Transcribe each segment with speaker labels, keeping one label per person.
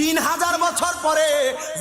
Speaker 1: তিন হাজার বছর পরে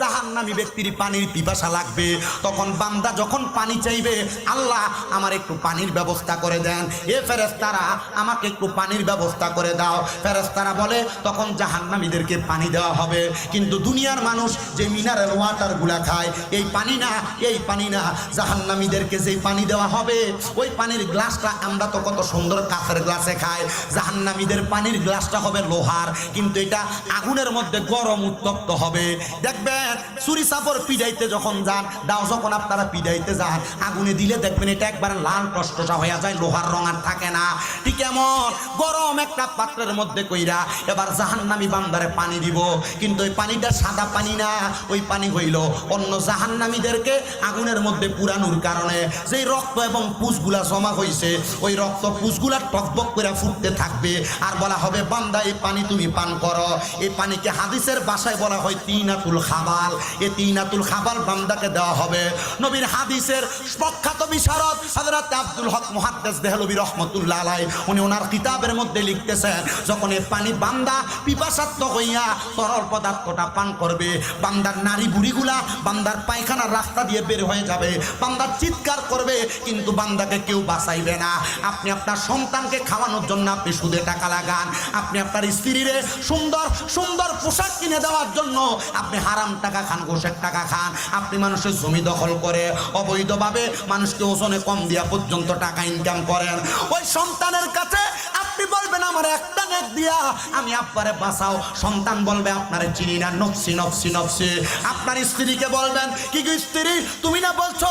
Speaker 1: জাহান্নামী ব্যক্তির পানির পিপাসা লাগবে। তখন বান্দা যখন পানি চাইবে, আল্লাহ আমার একটু পানির ব্যবস্থা করে দেন। এ ফেরেস্তারা আমাকে একটু পানির ব্যবস্থা করে দাও। ফেরেস্তারা বলে, তখন জাহান্নামীদেরকে পানি দেওয়া হবে। কিন্তু দুনিয়ার মানুষ যে মিনারেল ওয়াটারগুলা খায়, এই পানি না, এই পানি না। জাহান্নামীদেরকে যেই পানি দেওয়া হবে, ওই পানির গ্লাসটা আমরা তো কত সুন্দর কাঁচের গ্লাসে খাই। জাহান্নামীদের পানির গ্লাসটা হবে লোহার, কিন্তু এটা আগুনের মধ্যে গরম উত্তপ্ত হবে। দেখবেন চুরি চাপর পিডাইতে যখন যান দাও যখন আপনারা পিডাইতে যান, আগুনে দিলে দেখবেন এটা একবার লাল টসটসা হয়ে যায়, লোহার রং আর থাকে না। ঠিক এমন গরম একটা পাত্রের মধ্যে কইরা এবার জাহান্নামী বান্দারে পানি দিব। কিন্তু ওই পানিটা সাদা পানি না, ওই পানি হইল অন্য জাহান্নামীদেরকে আগুনের মধ্যে পুরানোর কারণে। যেই রক্ত এবং পুষগুলা জমা হয়েছে ওই রক্ত পুষগুলা টকবক করে ফুটতে থাকবে। আর বলা হবে, বান্দা, এই পানি তুমি পান করো। এই পানিকে হাদিসের বাসায় বলা হয় তিনাতুল খাবাল এই তিনাতুল খাবাল বান্দাকে দেওয়া হবে। নবীর হাদিসের প্রখ্যাত বিশারদ হযরত আব্দুল হক মুহাদ্দিস দেহলবী রহমতুল্লাহ আলাই উনি ওনার কিতাবের মধ্যে লিখতেছেন, যখন এই পানি বান্দা পিপাসাত্ম হইয়া তরল পদার্থটা পান করবে, বান্দার নারী বুড়িগুলা বান্দার পায়খানার রাস্তা দিয়ে বের হয়ে যাবে, বান্দার চিৎকার করবে, কিন্তু বান্দাকে কেউ বাঁচাইবে না। আপনি আপনার সন্তানকে খাওয়ানোর জন্য আপনি সুদে টাকা লাগান, আপনি আপনার স্ত্রীরে সুন্দর সুন্দর পোশাক কিনে দেওয়ার জন্য আপনি হারাম টাকা খান, ঘোষের টাকা খান। আপনি মানুষের জমি দখল করে অবৈধভাবে মানুষকে ওজনে কম দিয়া পর্যন্ত টাকা ইনকাম করেন। ওই সন্তানের কাছে আপনি বলবেন, আমার একটা নেক দিয়া, আমি আপনারে বাঁচাও। সন্তান বলবে, আপনারে চিনি না। নফসি নফসি নফসি। আপনার স্ত্রীকে বলবেন, কি স্ত্রী, তুমি না বলছো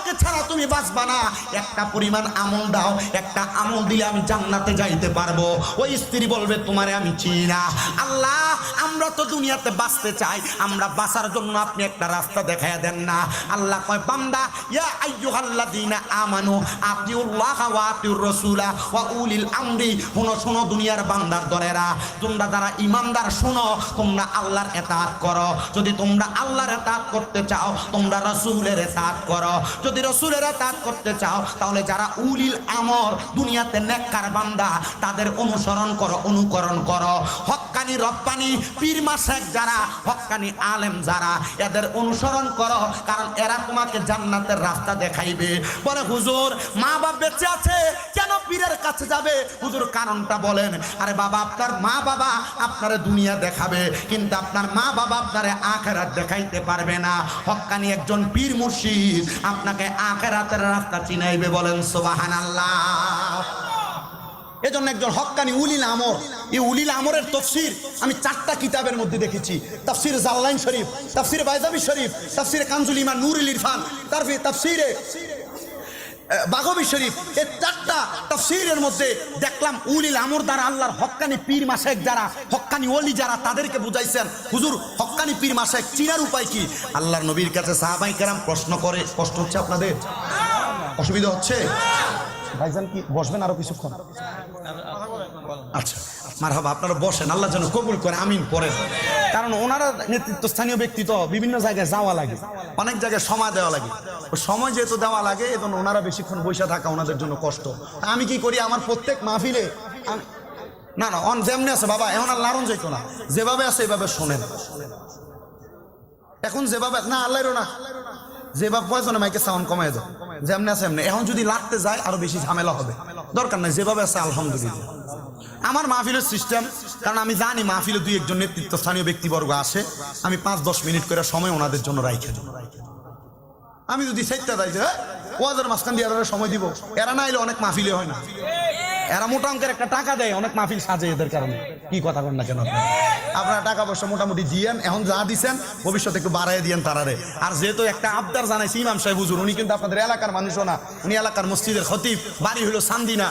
Speaker 1: আমাকে ছাড়া তুমি বাঁচবা না। একটা পরিমাণ আমল দাও, একটা আমল দিলে আমি জান্নাতে যাইতে পারব। ওই স্ত্রী বলবে, তোমারে আমি চিনি না। আল্লাহ, আমরা তো দুনিয়াতে বাঁচতে চাই। আমরা বাঁচার জন্য আপনি একটা রাস্তা দেখায় দেন না। আল্লাহ কয়, বান্দা, ইয়া আইয়ুহাল্লাযীনা আমানু, আতিউল্লাহ ওয়া আতিউর রাসূলা ওয়া উলিল আমরি। শুনো শুনো, দুনিয়ার বান্দার দরেরা তোমরা যারা ইমানদার, শুনো, তোমরা আল্লাহর এতাত করো। যদি তোমরা আল্লাহর এতাত করতে চাও, তোমরা রসুলের এতাত করো। যদি রসুলের এতাত করতে চাও, তাহলে যারা উলিল আমর, দুনিয়াতে নেককার বান্দা, তাদের অনুসরণ করো, অনুকরণ করো। হক্কানি রপ্পানি পীর মাসেক যারা হক্কানি আলেম যারা, এদের অনুসরণ করো, কারণ এরা তোমাকে জান্নাতের রাস্তা দেখাইবে। বলে, হুজুর মা বাপ বেঁচে আছে, কেন পীরের কাছে যাবে? হুজুর কারণটা বলেন, আরে বাবা, আপনার মা বাবা আপনার দুনিয়া দেখাবে, কিন্তু আপনার মা বাবা আপনারে আখেরাত দেখাইতে পারবে না। হক্কানি একজন পীর মুর্শিদ, আপনাকে আখেরাতের রাস্তা চিনাইবে বলেন সোবাহান আল্লাহ এজন্য একজন হক্কানি উলিল আমর, এই উলিল আমরের তফসির আমি চারটা কিতাবের মধ্যে দেখেছি। তফসির জাল্লাইন শরীফ, তফসির বাইজাবি শরীফ, তাফসির কানজুল ইমান নুরুল ইরফান তারপরে তাফসিরে বাগবি শরীফ এই চারটা তাফসিরের মধ্যে দেখলাম উলিল আমর দ্বারা আল্লাহর হক্কানি পীর মাসেক যারা হক্কানি ওলি যারা তাদেরকে বুঝাইছেন, হুজুর হক্কানি পীর মাসেক চিনার উপায় কি? আল্লাহর নবীর কাছে সাহাবাই কেরাম প্রশ্ন করে, কষ্ট হচ্ছে আপনাদের? অসুবিধা হচ্ছে? ভাইজান কি বসবেন আরও কিছুক্ষণ? আচ্ছা মার আপনারা বসেন, আল্লাহ যেন কবুল করে, আমিন কারণ ওনারা ব্যক্তি তো, বিভিন্ন জায়গায় যাওয়া লাগে। অনেক জায়গায় সময় দেওয়া লাগে। সময় যেহেতু দেওয়া লাগে এবং ওনারা বেশিক্ষণ বসে থাকা ওনাদের জন্য কষ্ট। আমি কি করি, আমার প্রত্যেক মাহফিলে না না, অন যেমনি আছে, বাবা, এখন আর লারণ যাইতো না। যেভাবে আছে, এভাবে শোনেন। এখন যেভাবে না, আল্লাহরও না। যেভাবে প্রয়োজনে মাইকে সাউন্ড কমায় দাও যেমনি আছে, এমনি। এখন যদি লাগতে যায়, আরও বেশি ঝামেলা হবে। দরকার নাই, যেভাবে আছে, আলহামদুলিল্লাহ। আমার মাহফিলের সিস্টেম কারণ আমি জানি মাহফিলে দুই একজন নেতৃত্ব, স্থানীয় ব্যক্তিবর্গ আসে আমি পাঁচ, দশ মিনিট করে সময় ওনাদের জন্য রাইখে আমি যদি সেটা যাই যে ওয়াজের মাঝখান দিয়ে এরা সময় দিব। এরা না এলে অনেক মাহফিলে হয় না। এরা মোটা অঙ্কের একটা টাকা দেয়, অনেক মাহফিল সাজে এদের কারণে। কি কথা বলেন না কেন আপনারা? আপনারা টাকা পয়সা মোটামুটি দিয়েন, এখন যা দিছেন, ভবিষ্যতে একটু বাড়াই দিয়েন তারারে। আর যেহেতু একটা আবদার জানাইছি ইমাম সাহেব হুজুর, উনি কিন্তু আপনাদের এলাকার মানুষও না, উনি এলাকার মসজিদের খতিব, বাড়ি হলো সান্দিনা।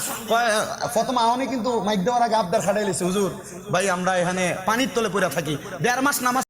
Speaker 1: প্রথম আহনে কিন্তু মাইক দেওয়ার আগে আবদার খাটাই লেছে, হুজুর। ভাই, আমরা এখানে পানির তলে পড়ে থাকি, দেড় মাস নামাজ